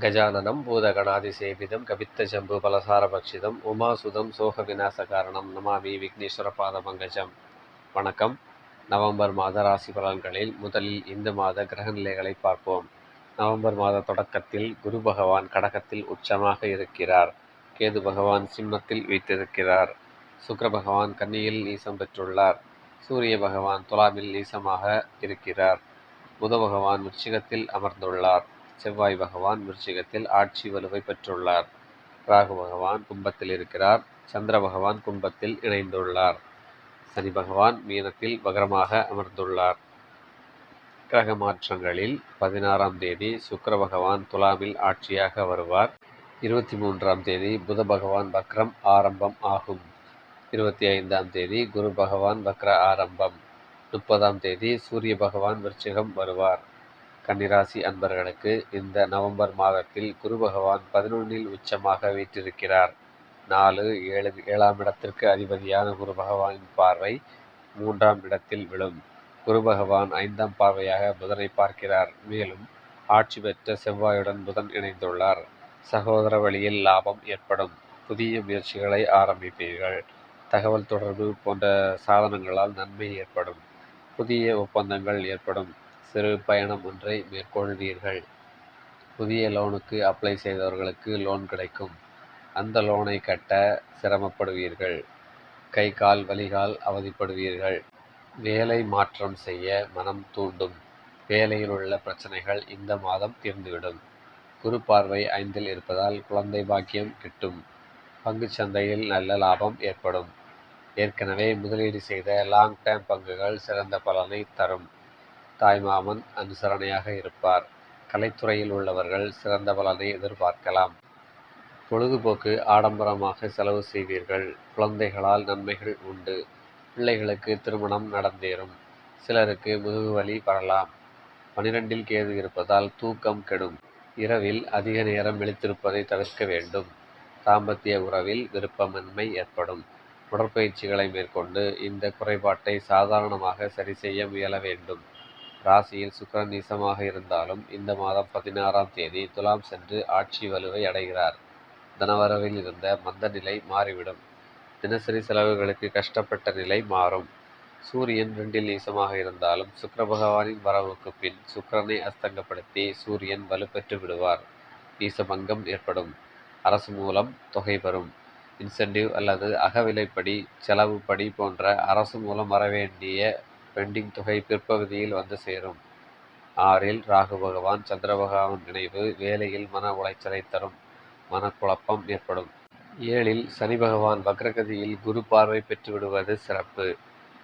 கஜானனம் ஜம்பு பலசார பக்ஷிதம் உமாசுதம் சோக விநாச காரணம் நமாமி விக்னேஸ்வர பாத பங்கஜம் வணக்கம். நவம்பர் மாத ராசி பலன்களில் முதலில் இந்து மாத கிரகநிலைகளை பார்ப்போம். நவம்பர் மாத தொடக்கத்தில் குரு பகவான் கடகத்தில் உச்சமாக இருக்கிறார். கேது பகவான் சிம்மத்தில் வைத்திருக்கிறார். சுக்கர பகவான் கன்னியில் நீசம் பெற்றுள்ளார். சூரிய பகவான் துலாவில் நீசமாக இருக்கிறார். புத பகவான் உச்சிகத்தில் அமர்ந்துள்ளார். செவ்வாய் பகவான் விருச்சிகத்தில் ஆட்சி வலுவை பெற்றுள்ளார். ராகு பகவான் கும்பத்தில் இருக்கிறார். சந்திர பகவான் கும்பத்தில் இணைந்துள்ளார். சனி பகவான் மீனத்தில் வகரமாக அமர்ந்துள்ளார். கிரக மாற்றங்களில் பதினாறாம் தேதி சுக்கர பகவான் துலாமில் ஆட்சியாக வருவார். இருபத்தி மூன்றாம் தேதி புத பகவான் வக்ரம் ஆரம்பம் ஆகும். இருபத்தி ஐந்தாம் தேதி குரு பகவான் வக்ர ஆரம்பம். முப்பதாம் தேதி சூரிய பகவான் விருச்சிகம் வருவார். கன்னிராசி அன்பர்களுக்கு இந்த நவம்பர் மாதத்தில் குரு பகவான் பதினொன்னில் உச்சமாக வீற்றிருக்கிறார். நாலு ஏழு ஏழாம் இடத்திற்கு அதிபதியான குரு பகவானின் பார்வை மூன்றாம் இடத்தில் விழும். குரு பகவான் ஐந்தாம் பார்வையாக புதனை பார்க்கிறார். மேலும் ஆட்சி பெற்ற செவ்வாயுடன் புதன் இணைந்துள்ளார். சகோதர வழியில் லாபம் ஏற்படும். புதிய முயற்சிகளை ஆரம்பிப்பீர்கள். தகவல் தொடர்பு போன்ற சாதனங்களால் நன்மை ஏற்படும். புதிய ஒப்பந்தங்கள் ஏற்படும். சிறு பயணம் ஒன்றை மேற்கொள்வீர்கள். புதிய லோனுக்கு அப்ளை செய்தவர்களுக்கு லோன் கிடைக்கும். அந்த லோனை கட்ட சிரமப்படுவீர்கள். கை கால் வலிகால் அவதிப்படுவீர்கள். வேலை மாற்றம் செய்ய மனம் தூண்டும். வேலையில் உள்ள பிரச்சனைகள் இந்த மாதம் தீர்ந்துவிடும். குரு பார்வை ஐந்தில் இருப்பதால் குழந்தை பாக்கியம் கிட்டும். பங்கு சந்தையில் நல்ல லாபம் ஏற்படும். ஏற்கனவே முதலீடு செய்த லாங் டேர்ம் பங்குகள் சிறந்த பலனை தரும். தாய்மாமன் அனுசரணையாக இருப்பார். கலைத்துறையில் உள்ளவர்கள் சிறந்த பலனை எதிர்பார்க்கலாம். பொழுதுபோக்கு ஆடம்பரமாக செலவு செய்வீர்கள். குழந்தைகளால் நன்மைகள் உண்டு. பிள்ளைகளுக்கு திருமணம் நடந்தேறும். சிலருக்கு முதுகுவலி வரலாம். பனிரெண்டில் கேது இருப்பதால் தூக்கம் கெடும். இரவில் அதிக நேரம் விழித்திருப்பதை தவிர்க்க வேண்டும். தாம்பத்திய உறவில் விருப்பமின்மை ஏற்படும். உடற்பயிற்சிகளை மேற்கொண்டு இந்த குறைபாட்டை சாதாரணமாக சரி செய்ய முயல வேண்டும். ராசியில் சுக்கரன் நீசமாக இருந்தாலும் இந்த மாதம் பதினாறாம் தேதி துலாம் சென்று ஆட்சி வலுவை அடைகிறார். தனவரவில் இருந்த மந்த நிலை மாறிவிடும். தினசரி செலவுகளுக்கு கஷ்டப்பட்ட நிலை மாறும். சூரியன் ரெண்டில் நீசமாக இருந்தாலும் சுக்கர பகவானின் வரவுக்கு பின் சுக்கரனை அஸ்தங்கப்படுத்தி சூரியன் வலுப்பெற்று விடுவார். நீசபங்கம் ஏற்படும். அரசு மூலம் தொகை பெறும். இன்சென்டிவ் அல்லது அகவிலைப்படி செலவுப்படி போன்ற அரசு மூலம் வரவேண்டிய பெண்டிங் தொகை பிற்பகுதியில் வந்து சேரும். ஆறில் ராகு பகவான் சந்திர பகவான் நினைவு வேலையில் மன உளைச்சலை தரும். மனக்குழப்பம் ஏற்படும். ஏழில் சனி பகவான் வக்ரகதியில் குரு பார்வை பெற்றுவிடுவது சிறப்பு.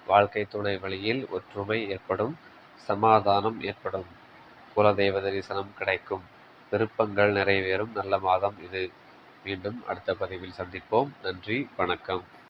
வாழ்க்கை துணை வழியில் ஒற்றுமை ஏற்படும். சமாதானம் ஏற்படும். குலதெய்வ தரிசனம் கிடைக்கும். விருப்பங்கள் நிறைவேறும். நல்ல மாதம் இது. மீண்டும் அடுத்த பதிவில் சந்திப்போம். நன்றி. வணக்கம்.